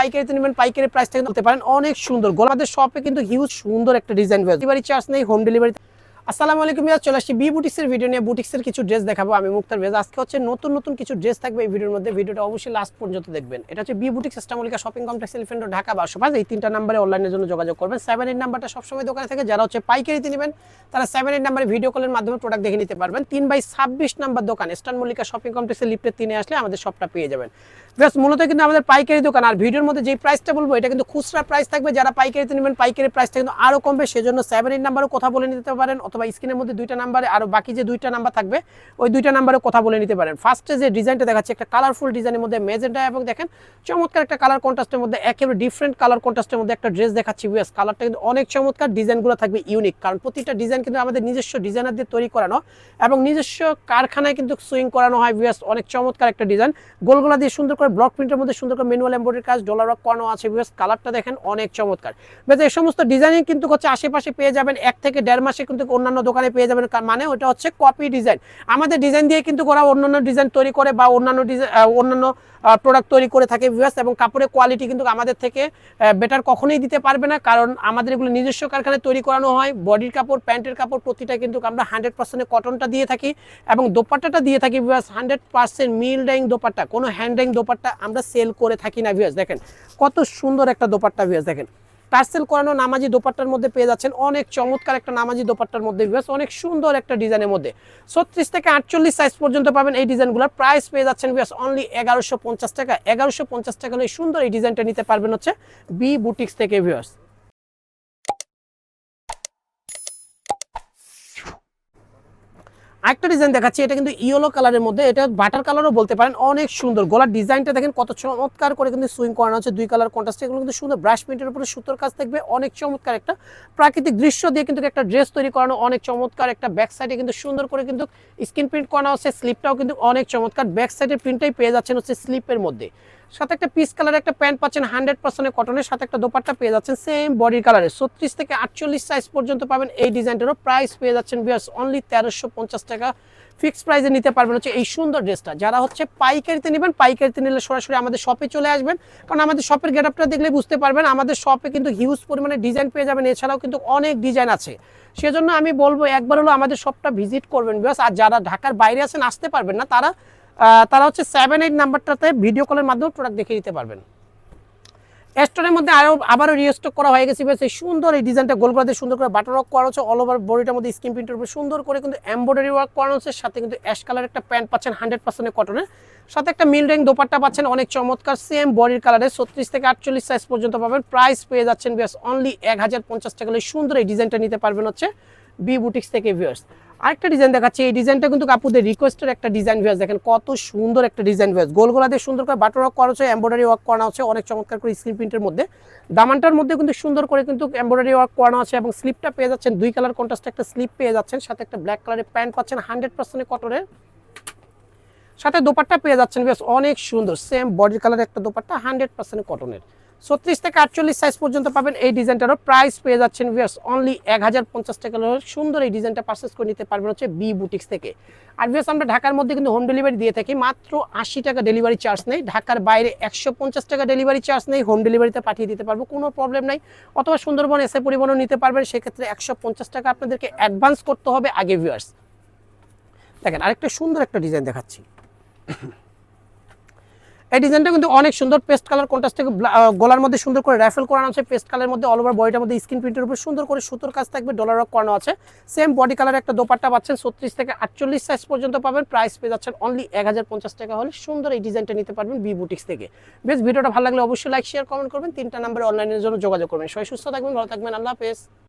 পাইকারিতে নেবেন, পাইকারি প্রাইস থেকে নিতে পারেন। অনেক সুন্দর। গোলাদের শপে কিন্তু হিউজ সুন্দর একটা ডিজাইন ডেলিভারি চার্জ নেই হোম ডেলিভারি আসসালামু আলাইকুম ইয়ার চলে আসছি বি বুটিক্সের ভিডিও নিয়ে। বুটিক্সের কিছু ড্রেস দেখাবো আমি, মুক্তার ভেজ। আজকে হচ্ছে নতুন নতুন কিছু ড্রেস থাকবে এই ভিডিওর মধ্যে। ভিডিওটা অবশ্যই লাস্ট পর্যন্ত দেখবেন। এটা হচ্ছে বি বুটিক্স ইস্টামলিকা শপিং কমপ্লেক্স এলিফেন্ট ঢাকা পাঁচ এই তিনটা নাম্বারে অনলাইনের জন্য যোগাযোগ করবেন। সেভেন এইট নাম্বারটা সবসময় দোকানে থাকে। যারা হচ্ছে পাইকারিতে নেবেন, তারা সেভেন এইট নাম্বারে ভিডিও কলের মাধ্যমে প্রোডাক্ট দেখে নিতে পারবেন। তিন বাই ছাব্বিশ নাম্বার দোকান ইস্টার্ন মল্লিকা শপিং কমপ্লেক্সের লিফটের তিনে আসলে আমাদের শপটা পেয়ে যাবেন। বেশ মূলত কিন্তু আমাদের পাইকারি দোকান। আর ভিডিওর মধ্যে যে প্রাইসটা বলব, এটা কিন্তু খুচরা প্রাইস থাকবে। যারা পাইকারিতে নেবেন, পাইকারি প্রাইসটা কিন্তু আরও কমবে। সেজন্য সেভেন এইট নাম্বারও কথা বলে নিতে পারেন। অথবা স্ক্রিনের মধ্যে দুইটা নাম্বারে আরও বাকি যে দুইটা নাম্বার থাকবে, ওই দুইটা নাম্বারে কথা বলে নিতে পারেন। ফার্স্টে যে ডিজাইনটা দেখাচ্ছে, একটা কালারফুল ডিজাইনের মধ্যে মেজেন্টা এবং দেখেন চমৎকার একটা কালার কন্ট্রাস্টের মধ্যে একেবারে ডিফারেন্ট কালার কন্ট্রাস্টের মধ্যে একটা ড্রেস দেখাচ্ছি। বিএস কালারটা কিন্তু অনেক চমৎকার ডিজাইনগুলো থাকবে ইউনিক কারণ প্রতিটা ডিজাইন কিন্তু আমাদের নিজস্ব ডিজাইনার দিয়ে তৈরি করানো এবং নিজস্ব কারখানায় কিন্তু সুইং করানো হয়। বিএস অনেক চমৎকার একটা ডিজাইন গোলগোলা দিয়ে সুন্দর করে ব্লক প্রিন্টের মধ্যে সুন্দর করে ম্যানুয়াল এম্বয়ডারি কাজ ডলার ওয়ার্ক করানো আছে। বিএস কালারটা দেখেন অনেক চমৎকার। বেশ এই সমস্ত ডিজাইনিং কিন্তু হচ্ছে আশেপাশে পেয়ে যাবেন এক থেকে দেড় মাসে কিন্তু অন্যান্য দোকানে পেয়ে যাবেন। মানে ওটা হচ্ছে কপি ডিজাইন আমাদের ডিজাইন দিয়ে কিন্তু ওরা অন্যান্য ডিজাইন তৈরি করে বা অন্যান্য ডিজাইন অন্যান্য প্রোডাক্ট তৈরি করে থাকে ভিউয়ার্স এবং কাপড়ের কোয়ালিটি কিন্তু আমাদের থেকে বেটার কখনোই দিতে পারবে না। কারণ আমাদের এগুলো নিজস্ব কারখানায় তৈরি করানো হয়। বডির কাপড়, প্যান্টের কাপড় প্রতিটা কিন্তু আমরা হান্ড্রেড পার্সেন্ট কটনটা দিয়ে থাকি এবং দোপাট্টাটা দিয়ে থাকি viewers hundred percent mill dyeing dupatta, কোনো হ্যান্ড ডাইং দোপাট্টা আমরা সেল করে থাকি না ভিউয়ার্স দেখেন, কত সুন্দর একটা দোপাট্টা ভিউয়ার্স দেখেন টার্সেল করানো নামাজি দোপাট্টার মধ্যে পেয়ে যাচ্ছেন অনেক চমৎকার একটা নামাজি দোপাট্টার মধ্যে অনেক সুন্দর একটা ডিজাইনের মধ্যে। ছত্রিশ থেকে আটচল্লিশ সাইজ পর্যন্ত পাবেন এই ডিজাইনগুলোর প্রাইস পেয়ে যাচ্ছেন ভিউয়ার্স অনলি এগারোশো পঞ্চাশ টাকা। এগারোশো পঞ্চাশ টাকা হলে সুন্দর এই ডিজাইনটা নিতে পারবেন হচ্ছে বি বুটিক্স থেকে ভিউয়ার্স আরেকটা ডিজাইন দেখাচ্ছি, এটা কিন্তু ইয়েলো কালারের মধ্যে, এটা বাটার কালারও বলতে পারেন, অনেক সুন্দর। গলার ডিজাইনটা দেখেন কত চমৎকার করে কিন্তু সুইং করানো হচ্ছে দুই কালার কন্ট্রাস্ট এগুলো কিন্তু সুন্দর। ব্রাশ প্রিন্টের উপরে সুতোর কাজ থাকবে, অনেক চমৎকার একটা প্রাকৃতিক দৃশ্য দিয়ে কিন্তু একটা ড্রেস তৈরি করানো, অনেক চমৎকার একটা ব্যাক সাইডে কিন্তু সুন্দর করে কিন্তু স্ক্রিন প্রিন্ট করানো হচ্ছে স্লিপটাও কিন্তু অনেক চমৎকার। ব্যাক সাইডের প্রিন্টটাই পেয়ে যাচ্ছেন হচ্ছে স্লিপের মধ্যে। সাথে একটা পিস কালার একটা প্যান্ট পাচ্ছেন হান্ড্রেড পার্সেন্টের কটনের সাথে একটা দোপাট্টা পেয়ে যাচ্ছেন সেম বডির কালারে ছত্রিশ থেকে আটচল্লিশ সাইজ পর্যন্ত পাবেন এই ডিজাইনটারও। প্রাইস পেয়ে যাচ্ছেন বিয়ার্স অনলি তেরোশো পঞ্চাশ টাকা। ফিক্সড প্রাইসে নিতে পারবেন হচ্ছে এই সুন্দর ড্রেসটা। যারা হচ্ছে পাইকারিতে নেবেন, পাইকারিতে নিলে সরাসরি আমাদের শপে চলে আসবেন। কারণ আমাদের শপের গেট আপটা দেখলে বুঝতে পারবেন, আমাদের শপে কিন্তু হিউজ পরিমাণে ডিজাইন পেয়ে যাবেন। এছাড়াও কিন্তু অনেক ডিজাইন আছে। সেজন্য আমি বলব, একবার হলো আমাদের শপটা ভিজিট করবেন বিকজ আর যারা ঢাকার বাইরে আছেন, আসতে পারবেন না, তারা তারা হচ্ছে সেভেন এইট নাম্বারটাতে ভিডিও কলের মাধ্যমে প্রোডাক্ট দেখে নিতে পারবেন। স্টোরের মধ্যে আরও আবারও রিস্টক করা হয়ে গেছে এই সুন্দর এই ডিজাইনটা গোল করে সুন্দর করে বাটার ওয়ার্ক করা হচ্ছে অল ওভার বডিটার মধ্যে স্কিন প্রিন্টের উপরে সুন্দর করে কিন্তু এমব্রয়ডারি ওয়ার্ক করানো হচ্ছে, সাথে কিন্তু অ্যাশ কালার একটা প্যান্ট পাচ্ছেন হান্ড্রেড পার্সেন্টের কটনের সাথে একটা মিল রেং দোপাট্টা পাচ্ছেন, অনেক চমৎকার সেম বডির কালারে ছত্রিশ থেকে আটচল্লিশ সাইজ পর্যন্ত পাবেন। প্রাইস পেয়ে যাচ্ছেন, বেশ অনলি এক হাজার পঞ্চাশ টাকা সুন্দর এই ডিজাইনটা নিতে পারবেন হচ্ছে বি বুটিক্স থেকে ভিউয়ার্স আরেকটা ডিজাইন দেখাচ্ছি। এই ডিজাইনটা কিন্তু কাপুদের রিকোয়েস্টের একটা ডিজাইন ভিউয়ার্স দেখেন কত সুন্দর একটা ডিজাইন ভিউয়ার্স গোল গোলা দিয়ে সুন্দর করে বাটার ওয়ার্ক করা হচ্ছে এমব্রয়ডারি ওয়ার্ক করানো হচ্ছে, অনেক চমৎকার করে স্ক্রিন প্রিন্টের মধ্যে। দামানটার মধ্যে কিন্তু সুন্দর করে কিন্তু এমব্রয়ডারি ওয়ার্ক করানো আছে এবং স্লিপটা পেয়ে যাচ্ছেন, দুই কালার কন্ট্রাস্টে একটা স্লিপ পেয়ে যাচ্ছেন, সাথে একটা ব্ল্যাক কালারের প্যান্ট পাচ্ছেন হান্ড্রেড পার্সেন্ট কটনের সাথে দোপাট্টা পেয়ে যাচ্ছেন, বেশ অনেক সুন্দর সেম বডি কালার একটা দোপাট্টা হান্ড্রেড পার্সেন্ট কটনের ছত্রিশ থেকে আটচল্লিশ সাইজ পর্যন্ত পাবেন এই ডিজাইনটারও প্রাইস পেয়ে যাচ্ছেন ভিয়ার্স অনলি এক হাজার পঞ্চাশ টাকা সুন্দর এই ডিজাইনটা পারচেস করে নিতে পারবেন হচ্ছে বি বুটিক্স থেকে। আর ভিয়ার্স আমরা ঢাকার মধ্যে কিন্তু হোম ডেলিভারি দিয়ে থাকি, মাত্র আশি টাকা ডেলিভারি চার্জ নেই। ঢাকার বাইরে একশো পঞ্চাশ টাকা ডেলিভারি চার্জ নেই হোম ডেলিভারিতে পাঠিয়ে দিতে পারব, কোনো প্রবলেম নাই। অথবা সুন্দরবন এসে পরিবহনও নিতে পারবেন, সেক্ষেত্রে একশো পঞ্চাশ টাকা আপনাদেরকে অ্যাডভান্স করতে হবে আগে ভিউয়ার্স দেখেন, আরেকটা সুন্দর একটা ডিজাইন দেখাচ্ছি। এই ডিজাইনটা কিন্তু অনেক সুন্দর পেস্ট কালার কন্ট্রাস্ট থেকে গলার মধ্যে সুন্দর করে র্যাফেল করানো আছে, পেস্ট কালারের মধ্যে অল ওভার বডিটার মধ্যে স্ক্রিন প্রিন্টের উপর সুন্দর করে সুতোর কাজ থাকবে ডলার ওয়ার্ক করানো আছে। সেম বডি কালার একটা দোপাট্টা পাচ্ছেন, ছত্রিশ থেকে আটচল্লিশ সাইজ পর্যন্ত পাবেন প্রাইস পেয়ে যাচ্ছেন অনলি এক হাজার পঞ্চাশ টাকা হলে সুন্দর এই ডিজাইনটা নিতে পারবেন বি বুটিক্স থেকে। বেশ, ভিডিওটা ভালো লাগলে অবশ্যই লাইক শেয়ার কমেন্ট করবেন, তিনটা নাম্বারে অনলাইনের জন্য যোগাযোগ করবেন। সবাই সুস্থ থাকবেন, ভালো থাকবেন, আল্লাহ হাফেজ।